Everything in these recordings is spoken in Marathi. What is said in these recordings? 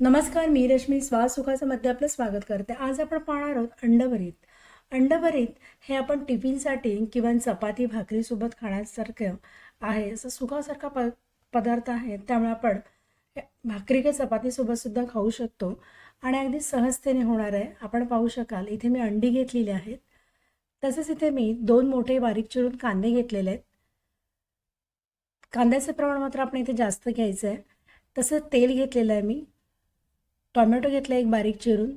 नमस्कार मी रश्मी श्वास सुखाचं मध्ये आपलं स्वागत करते. आज आपण पाहणार आहोत अंडभरीत. अंडभरीत हे आपण टिफिनसाठी किंवा चपाती भाकरीसोबत खाण्यासारखं आहे. असं सुखासारखा प पदार्थ आहे. त्यामुळे आपण भाकरी किंवा चपातीसोबतसुद्धा खाऊ शकतो. आणि अगदी सहजतेने होणार आहे. आपण पाहू शकाल. इथे मी अंडी घेतलेली आहेत. तसेच इथे मी दोन मोठे बारीक चिरून कांदे घेतलेले आहेत. कांद्याचं प्रमाण मात्र आपण इथे जास्त घ्यायचं आहे तसंच तेल घेतलेलं आहे मी. टॉमॅटो घेतला एक बारीक चिरून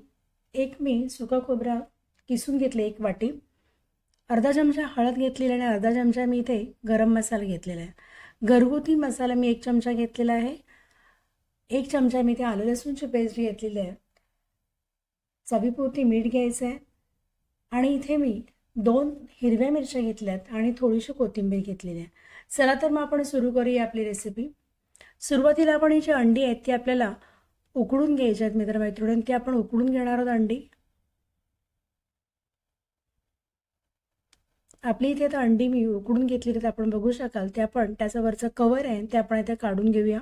एक मी सुका खोबरा किसून घेतले एक वाटी अर्धा चमचा हळद घेतलेला आणि अर्धा चमचा मी इथे गरम मसाला घेतलेला आहे. घरगुती मसाला मी एक चमचा घेतलेला आहे. एक चमचा मी इथे आलं लसूणची पेस्ट घेतलेली आहे. चवीपुरती मीठ घ्यायचं आहे. आणि इथे मी दोन हिरव्या मिरच्या घेतल्यात आणि थोडीशी कोथिंबीर घेतलेली आहे. चला तर मग आपण सुरू करूया आपली रेसिपी सुरुवातीला आपण ही जी अंडी आहेत ती आपल्याला उकडून घ्यायच्या आहेत मित्रमैत्रिणी ती आपण उकडून घेणार आहोत अंडी. आपली इथे आता अंडी मी उकडून घेतली तर आपण बघू शकाल ते आपण त्याचं वरचं कवर आहे ते आपण इथे काढून घेऊया.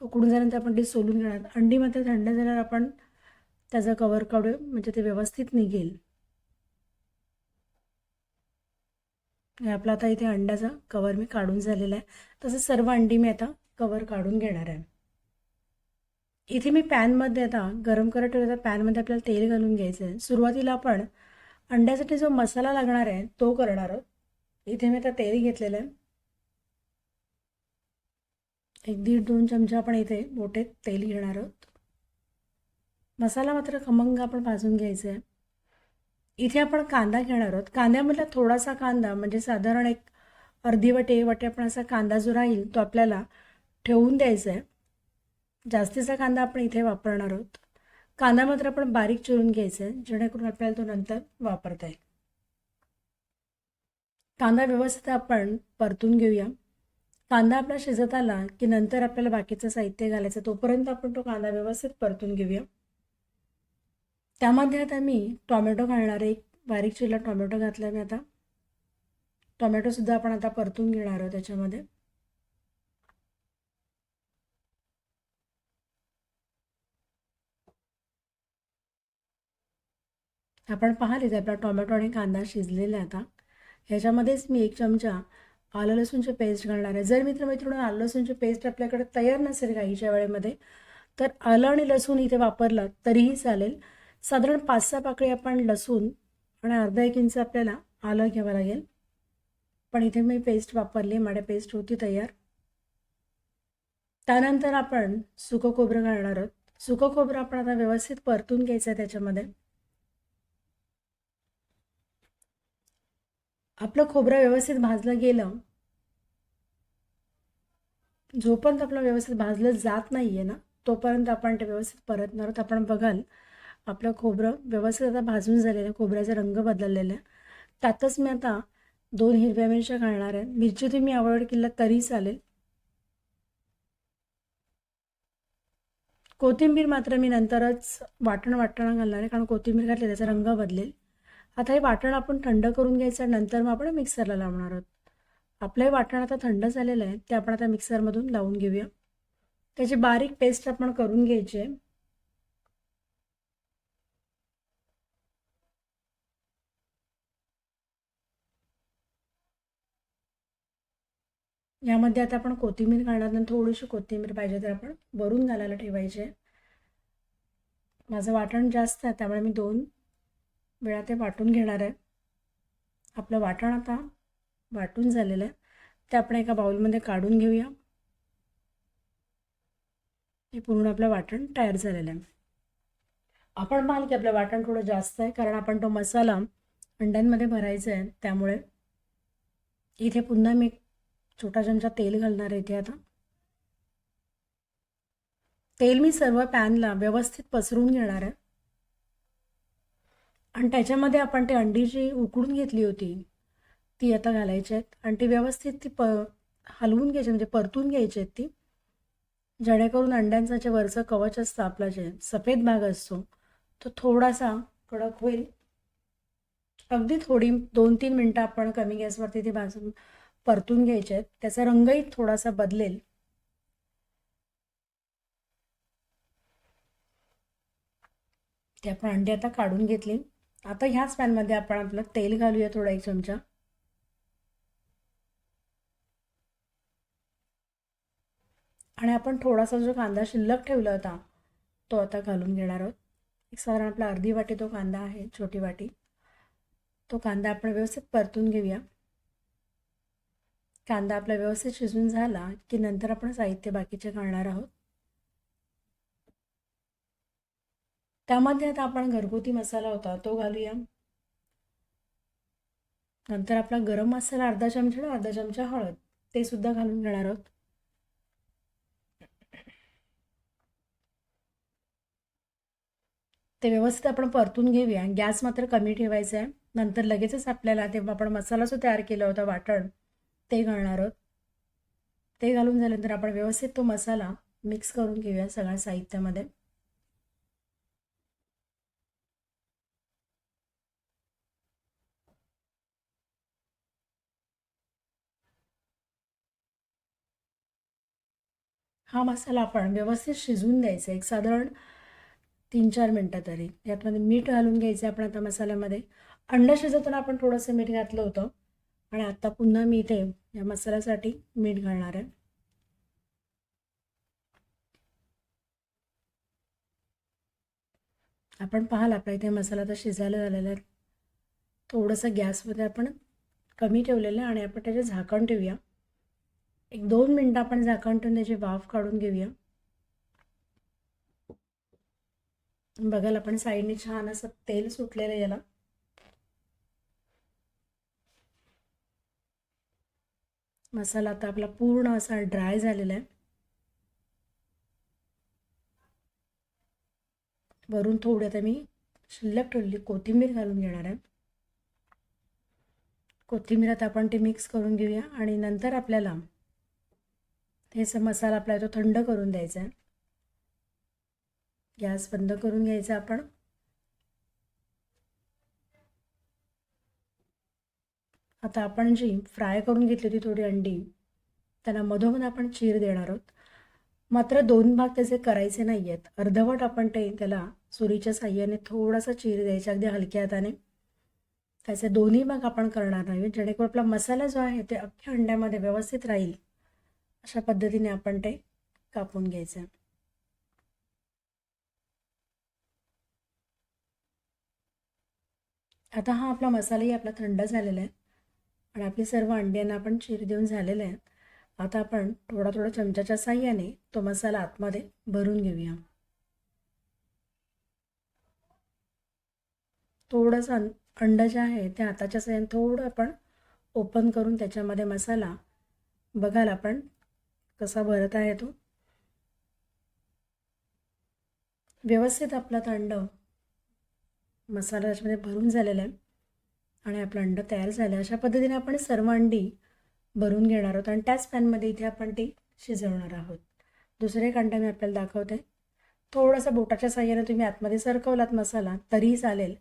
उकडून झाल्यानंतर आपण ते सोलून घेणार. अंडी मात्र थंड झाल्यावर आपण त्याचं कवर काढू म्हणजे ते व्यवस्थित निघेल. आपला आता इथे अंड्याचा कवर मी काढून झालेला आहे. तसं सर्व अंडी मी आता कवर काढून घेणार आहे. इथे मी पॅनमध्ये आता गरम करत ठेवलं पॅनमध्ये आपल्याला तेल घालून घ्यायचं आहे. सुरुवातीला आपण अंड्यासाठी जो मसाला लागणार आहे तो करणार आहोत. इथे मी आता तेल घेतलेलं आहे. एक दीड दोन चमचा आपण इथे मोठे तेल घेणार आहोत. मसाला मात्र खमंग आपण भाजून घ्यायचा आहे. इथे आपण कांदा घेणार आहोत. कांद्यामधला थोडासा कांदा म्हणजे साधारण एक अर्धी वाटे वाटे आपण असा कांदा जो राहील तो आपल्याला ठेवून द्यायचा आहे. जास्तीचा कांदा आपण इथे वापरणार आहोत. कांदा मात्र आपण बारीक चिरून घ्यायचा आहे जेणेकरून आपल्याला तो नंतर वापरता येईल. कांदा व्यवस्थित आपण परतून घेऊया. कांदा आपला शिजत आला की नंतर आपल्याला बाकीचं साहित्य घालायचं तोपर्यंत आपण तो कांदा व्यवस्थित परतून घेऊया. त्यामध्ये आता मी टॉमॅटो घालणार एक बारीक चिरला टॉमॅटो घातला मी आता. टॉमॅटोसुद्धा आपण आता परतून घेणार आहोत त्याच्यामध्ये. आपण पाहाल इथे आपला टोमॅटो आणि कांदा शिजलेला आहे आता. ह्याच्यामध्येच मी एक चमचा आलं लसूणची पेस्ट घालणार आहे. जर मित्रमैत्रिणी आलं लसूणची पेस्ट आपल्याकडे तयार नसेल काहीच्या वेळेमध्ये तर आलं आणि लसूण इथे वापरलं तरीही चालेल. साधारण पाच सहा पाकळी आपण लसूण आणि अर्धा एक इंच आपल्याला आलं घ्यावं लागेल. पण इथे मी पेस्ट वापरली माझ्या पेस्ट होती तयार. त्यानंतर आपण सुकं खोबरं घालणार आहोत. सुकं खोबरं आपण आता व्यवस्थित परतून घ्यायचं आहे त्याच्यामध्ये. आपलं खोबरं व्यवस्थित भाजलं गेलं जोपर्यंत आपलं व्यवस्थित भाजलं जात नाही आहे ना तोपर्यंत आपण ते व्यवस्थित परतणार आहोत. आपण बघाल आपलं खोबरं व्यवस्थित आता भाजून झालेलं आहे खोबऱ्याचा रंग बदललेला आहे त्यातच मी आता दोन हिरव्या मिरच्या घालणार आहे. मिरची तुम्ही आवड केला तरी चालेल. कोथिंबीर मात्र मी नंतरच वाटण वाटणं घालणार आहे कारण कोथिंबीर घातली त्याचा रंग बदलेल. आता हे वाटण आपण थंड करून घ्यायचं नंतर मग आपण मिक्सरला लावणार आहोत. आपलं हे वाटण आता थंड झालेलं आहे ते आपण आता मिक्सरमधून लावून घेऊया. त्याची बारीक पेस्ट आपण करून घ्यायची आहे. यामध्ये आता आपण कोथिंबीर घालणार नाही थोडीशी कोथिंबीर पाहिजे तर आपण वरून घालायला ठेवायचे. माझं वाटण जास्त आहे त्यामुळे मी दोन वेळा ते वाटून घेणार आहे. आपलं वाटण आता वाटून झालेलं आहे. ते आपण एका बाउलमध्ये काढून घेऊया. हे पूर्ण आपलं वाटण तयार झालेलं आहे. आपण पाहाल की आपलं वाटण थोडं जास्त आहे कारण आपण तो मसाला अंड्यांमध्ये भरायचा आहे त्यामुळे इथे पुन्हा मी छोटा चमचा तेल घालणार आहे इथे आता. तेल मी सर्व पॅनला व्यवस्थित पसरून घेणार आहे. आणि त्याच्यामध्ये आपण ते अंडी जी उकडून घेतली होती ती आता घालायची आहेत. आणि ती व्यवस्थित ती प हलवून घ्यायची म्हणजे परतून घ्यायची आहेत ती. जेणेकरून अंड्यांचा जे वरचं कवच असतं आपला जे सफेद भाग असतो तो थोडासा कडक होईल. अगदी थोडी दोन तीन मिनटं आपण कमी गॅसवरती ती भाजून परतून घ्यायचे आहेत. त्याचा रंगही थोडासा बदलेल. ते आपण आता काढून घेतली. आता ह्याच पॅनमध्ये आपण आपलं तेल घालूया थोडा एक चमचा. आणि आपण थोडासा जो कांदा शिल्लक ठेवला होता तो आता घालून घेणार आहोत. एक साधारण आपला अर्धी वाटी तो कांदा आहे छोटी वाटी. तो कांदा आपण व्यवस्थित परतून घेऊया. कांदा आपला व्यवस्थित शिजून झाला की नंतर आपण साहित्य बाकीचे घालणार आहोत. त्यामध्ये आता आपण घरगुती मसाला होता तो घालूया. नंतर आपला गरम मसाला अर्धा चमचा अर्धा चमचा हळद ते सुद्धा घालून घेणार आहोत. ते व्यवस्थित आपण परतून घेऊया. गॅस मात्र कमी ठेवायचा आहे. नंतर लगेचच आपल्याला तेव्हा आपण मसाला जो तयार केला होता वाटण ते घालणार आहोत. ते घालून झाल्यानंतर आपण व्यवस्थित तो मसाला मिक्स करून घेऊया सगळ्या साहित्यामध्ये. हा मसाला आपण व्यवस्थित शिजवून द्यायचा एक साधारण तीन चार मिनटं तरी. यातमध्ये मीठ घालून घ्यायचं आपण आता मसाल्यामध्ये. अंडा शिजवताना आपण थोडंसं मीठ घातलं होतं. आणि आता पुन्हा मी इथे या मसाल्यासाठी मीठ घालणार आहे. आपण पाहाल आपल्या इथे मसाला तर शिजायला झालेला आहे. थोडंसं गॅसमध्ये आपण कमी ठेवलेलं आहे आणि आपण त्याचे झाकण ठेवूया. एक दोन मिनटं आपण झाकण ठेवून त्याची वाफ काढून घेऊया. बघाल आपण साईडने छान असं तेल सुटलेलं याला. मसाला आता आपला पूर्ण असा ड्राय झालेला आहे. वरून थोडं आता मी शिल्लक ठेवलेली कोथिंबीर घालून घेणार आहे. कोथिंबीर आता आपण ते मिक्स करून घेऊया आणि नंतर आपल्याला हे मसाला आपला तो थंड करून द्यायचा आहे. गॅस बंद करून घ्यायचा आपण. आता आपण जी फ्राय करून घेतली होती थोडी अंडी त्यांना मधोमध आपण चीर देणार आहोत. मात्र दोन भाग त्याचे करायचे नाही आहेत अर्धवट आपण ते त्याला सुरीच्या साह्याने थोडासा चीर द्यायचा अगदी हलक्या हाताने. त्याचे दोन्ही भाग आपण करणार नाही जेणेकरून आपला मसाला जो आहे ते अख्ख्या अंड्यामध्ये व्यवस्थित राहील. अशा पद्धतीने आपण ते कापून घ्यायचं. आता हा आपला मसालाही आपला थंड झालेला आहे. आणि आपली सर्व अंड्यांना आपण चिर देऊन झालेले आहेत आता आपण थोडा थोडा चमच्याच्या साह्याने तो मसाला आतमध्ये भरून घेऊया. थोडंसं अंड जे आहे ते हाताच्या साह्याने थोडं आपण ओपन करून त्याच्यामध्ये मसाला बघाल आपण कसा भरत आहे तो. व्यवस्थित आपला अंड मसाला त्याच्यामध्ये भरून झालेला आहे. आणि आपलं अंडं तयार झालं अशा पद्धतीने आपण सर्व अंडी भरून घेणार आहोत आणि त्याच पॅनमध्ये इथे आपण ती शिजवणार आहोत. दुसरे एक अंडा मी आपल्याला दाखवते. थोडासा बोटाच्या साह्याने तुम्ही आतमध्ये सरकवलात मसाला तरीही चालेल.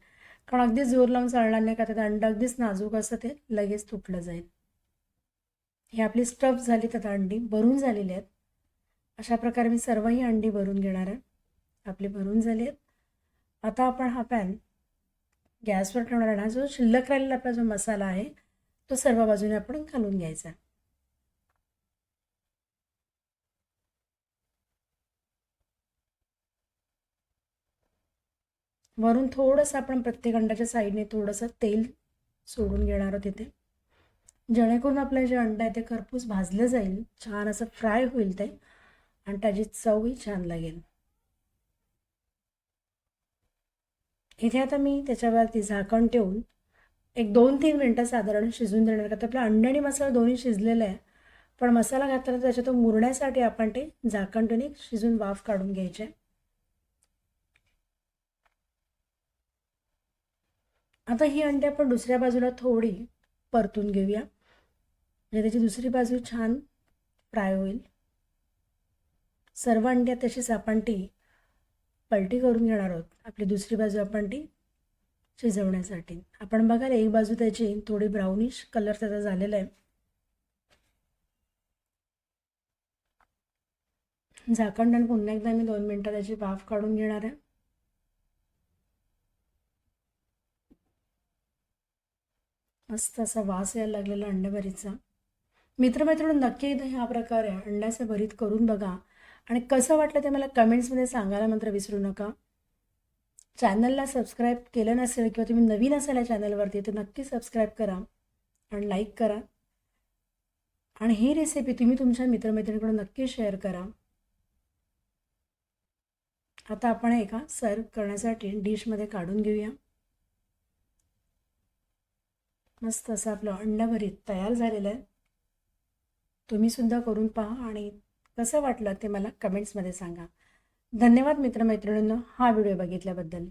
कारण अगदीच जोर लावून चालणार नाही का त्यात अंड अगदीच नाजूक असं ते लगेच तुटलं जाईल. ही आपली स्टफ झाली तर अंडी भरून झालेली आहेत. अशा प्रकारे मी सर्वही अंडी भरून घेणार आहे. आपली भरून झाली आहेत. आता आपण हा पॅन गॅसवर ठेवणार ना जो शिल्लक राहिलेला आपला जो मसाला आहे तो सर्व बाजूने आपण घालून घ्यायचा. वरून थोडंसं आपण प्रत्येक अंड्याच्या साईडने थोडंसं तेल सोडून घेणार आहोत तिथे जेणेकरून आपलं जे अंड आहे ते खरपूस भाजलं जाईल छान असं फ्राय होईल ते आणि त्याची चवही छान लागेल. इथे आता मी त्याच्यावरती झाकण ठेवून एक दोन तीन मिनटं साधारण शिजून देणार का तर आपला अंड आणि मसाला दोन्ही शिजलेलं आहे. पण मसाला घातला त्याच्यातून मुरण्यासाठी आपण ते झाकण ठेवून एक शिजून वाफ काढून घ्यायचे. आता ही अंडी आपण दुसऱ्या बाजूला थोडी परतून घेऊया. म्हणजे त्याची दुसरी बाजू छान फ्राय होईल. सर्व अंड्या तशीच आपण ती पलटी करून घेणार आहोत. आपली दुसरी बाजू आपण ती शिजवण्यासाठी. आपण बघाल एक बाजू त्याची थोडी ब्राउनिश कलर त्याचा झालेला आहे. झाकण आणि पुन्हा एकदा मी दोन मिनटं त्याची वाफ काढून घेणार आहे. मस्त असा वास यायला लागलेला अंड्याभरीचा. मित्रमैत्रिणी नक्की एकदा ह्या प्रकारे अंड्याचं भरीत करून बघा. आणि कसं वाटलं ते मला कमेंट्समध्ये सांगायला मात्र विसरू नका. चॅनलला सबस्क्राईब केलं नसेल किंवा तुम्ही नवीन असाल या चॅनलवरती तर नक्की सबस्क्राईब करा आणि लाईक करा. आणि ही रेसिपी तुम्ही तुमच्या मित्रमैत्रिणीकडून नक्की शेअर करा. आता आपण एका सर्व करण्यासाठी डिशमध्ये काढून घेऊया. मस्त असं आपलं अंडाभरीत तयार झालेलं आहे. तुम्ही सुद्धा करून पहा आणि कसं वाटलं ते मला कमेंट्समध्ये सांगा. धन्यवाद मित्रमैत्रिणींनो हा व्हिडिओ बघितल्याबद्दल.